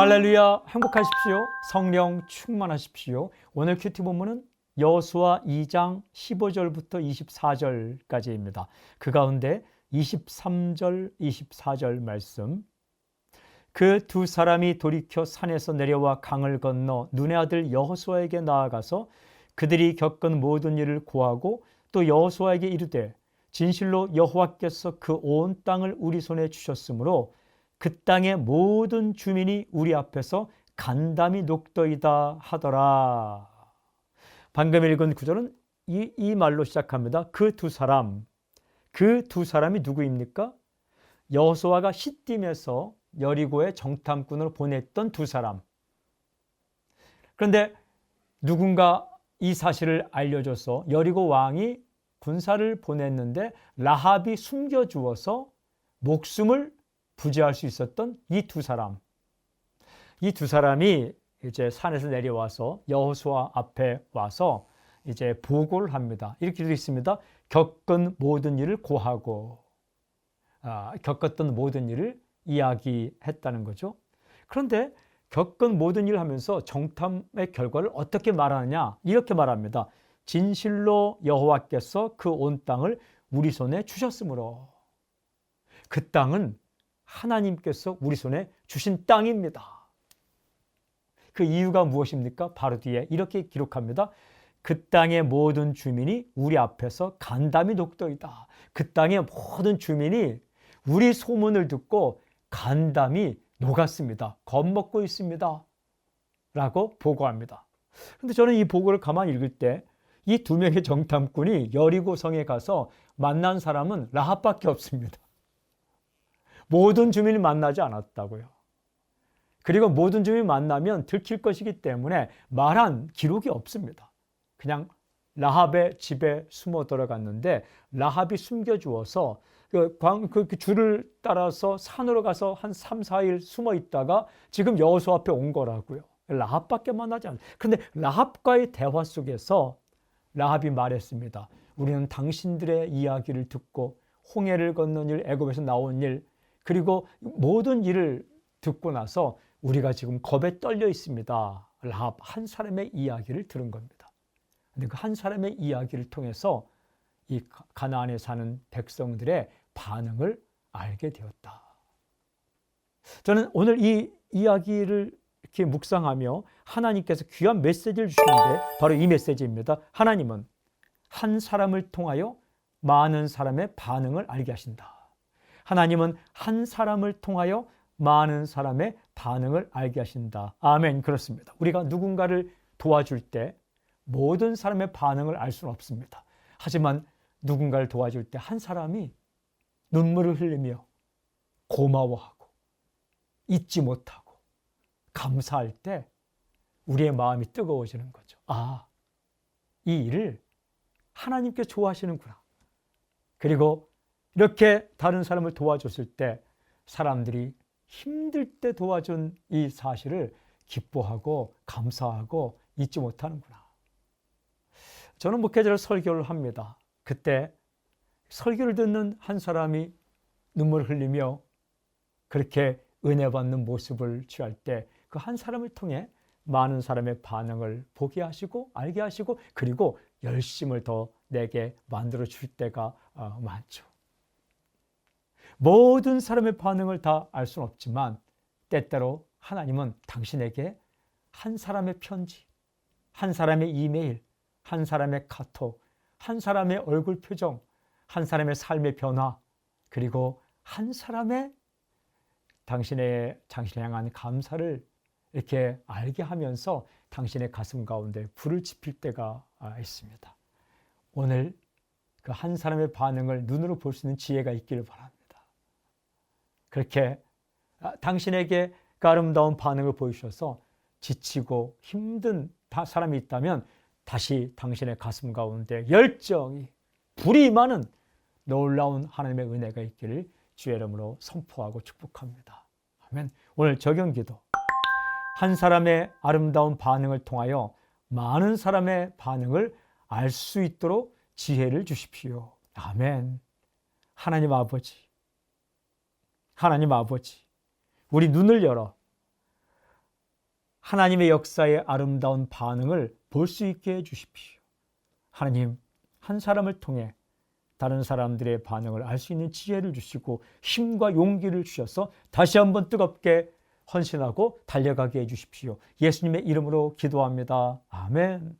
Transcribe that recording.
할렐루야 행복하십시오. 성령 충만하십시오. 오늘 큐티 본문은 여수와 2장 15절부터 24절까지입니다. 그 가운데 23절, 24절 말씀. 그 두 사람이 돌이켜 산에서 내려와 강을 건너 눈의 아들 여호수아에게 나아가서 그들이 겪은 모든 일을 고하고 또 여호수아에게 이르되 진실로 여호와께서 그 온 땅을 우리 손에 주셨으므로 그 땅의 모든 주민이 우리 앞에서 간담이 녹더이다 하더라. 방금 읽은 구절은 이, 이 말로 시작합니다. 그 두 사람, 그 두 사람이 누구입니까? 여호수아가 시딤에서 여리고의 정탐꾼을 보냈던 두 사람. 그런데 누군가 이 사실을 알려줘서 여리고 왕이 군사를 보냈는데 라합이 숨겨주어서 목숨을 부지할 수 있었던 이 두 사람. 이 두 사람이 이제 산에서 내려와서 여호수아 앞에 와서 이제 보고를 합니다. 이렇게 되어 있습니다. 겪은 모든 일을 고하고 아, 겪었던 모든 일을 이야기했다는 거죠. 그런데 겪은 모든 일을 하면서 정탐의 결과를 어떻게 말하느냐 이렇게 말합니다. 진실로 여호와께서 그 온 땅을 우리 손에 주셨으므로 그 땅은 하나님께서 우리 손에 주신 땅입니다. 그 이유가 무엇입니까? 바로 뒤에 이렇게 기록합니다. 그 땅의 모든 주민이 우리 앞에서 간담이 녹더이다. 그 땅의 모든 주민이 우리 소문을 듣고 간담이 녹았습니다. 겁먹고 있습니다. 라고 보고합니다. 근데 저는 이 보고를 가만히 읽을 때 이 두 명의 정탐꾼이 여리고성에 가서 만난 사람은 라합밖에 없습니다. 모든 주민을 만나지 않았다고요. 그리고 모든 주민 만나면 들킬 것이기 때문에 말한 기록이 없습니다. 그냥 라합의 집에 숨어 들어갔는데 라합이 숨겨 주어서 그, 광, 그, 그 줄을 따라서 산으로 가서 한 3, 4일 숨어 있다가 지금 여호수 앞에 온 거라고요. 라합밖에 만나지 않아요. 그런데 라합과의 대화 속에서 라합이 말했습니다. 우리는 당신들의 이야기를 듣고 홍해를 건넌 일, 애굽에서 나온 일, 그리고 모든 일을 듣고 나서 우리가 지금 겁에 떨려 있습니다. 라합 한 사람의 이야기를 들은 겁니다. 근데 그 한 사람의 이야기를 통해서 이 가나안에 사는 백성들의 반응을 알게 되었다. 저는 오늘 이 이야기를 이렇게 묵상하며 하나님께서 귀한 메시지를 주시는데 바로 이 메시지입니다. 하나님은 한 사람을 통하여 많은 사람의 반응을 알게 하신다. 하나님은 한 사람을 통하여 많은 사람의 반응을 알게 하신다. 아멘. 그렇습니다. 우리가 누군가를 도와줄 때 모든 사람의 반응을 알 수는 없습니다. 하지만 누군가를 도와줄 때 한 사람이 눈물을 흘리며 고마워하고 잊지 못하고 감사할 때 우리의 마음이 뜨거워지는 거죠. 아, 이 일을 하나님께 좋아하시는구나. 그리고 이렇게 다른 사람을 도와줬을 때 사람들이 힘들 때 도와준 이 사실을 기뻐하고 감사하고 잊지 못하는구나. 저는 목회자를 설교를 합니다. 그때 설교를 듣는 한 사람이 눈물 흘리며 그렇게 은혜 받는 모습을 취할 때 그 한 사람을 통해 많은 사람의 반응을 보게 하시고 알게 하시고 그리고 열심을 더 내게 만들어 줄 때가 어, 많죠. 모든 사람의 반응을 다 알 수는 없지만 때때로 하나님은 당신에게 한 사람의 편지, 한 사람의 이메일, 한 사람의 카톡, 한 사람의 얼굴 표정, 한 사람의 삶의 변화, 그리고 한 사람의 당신의 당신을 향한 감사를 이렇게 알게 하면서 당신의 가슴 가운데 불을 지필 때가 있습니다. 오늘 그 한 사람의 반응을 눈으로 볼 수 있는 지혜가 있기를 바랍니다. 그렇게 아, 당신에게 그 아름다운 반응을 보여주셔서 지치고 힘든 사람이 있다면 다시 당신의 가슴 가운데 열정이 불이 많은 놀라운 하나님의 은혜가 있기를 주의 이름으로 선포하고 축복합니다. 아멘. 오늘 적용 기도. 한 사람의 아름다운 반응을 통하여 많은 사람의 반응을 알 수 있도록 지혜를 주십시오. 아멘. 하나님 아버지. 하나님 아버지, 우리 눈을 열어 하나님의 역사의 아름다운 반응을 볼 수 있게 해주십시오. 하나님, 한 사람을 통해 다른 사람들의 반응을 알 수 있는 지혜를 주시고 힘과 용기를 주셔서 다시 한번 뜨겁게 헌신하고 달려가게 해주십시오. 예수님의 이름으로 기도합니다. 아멘.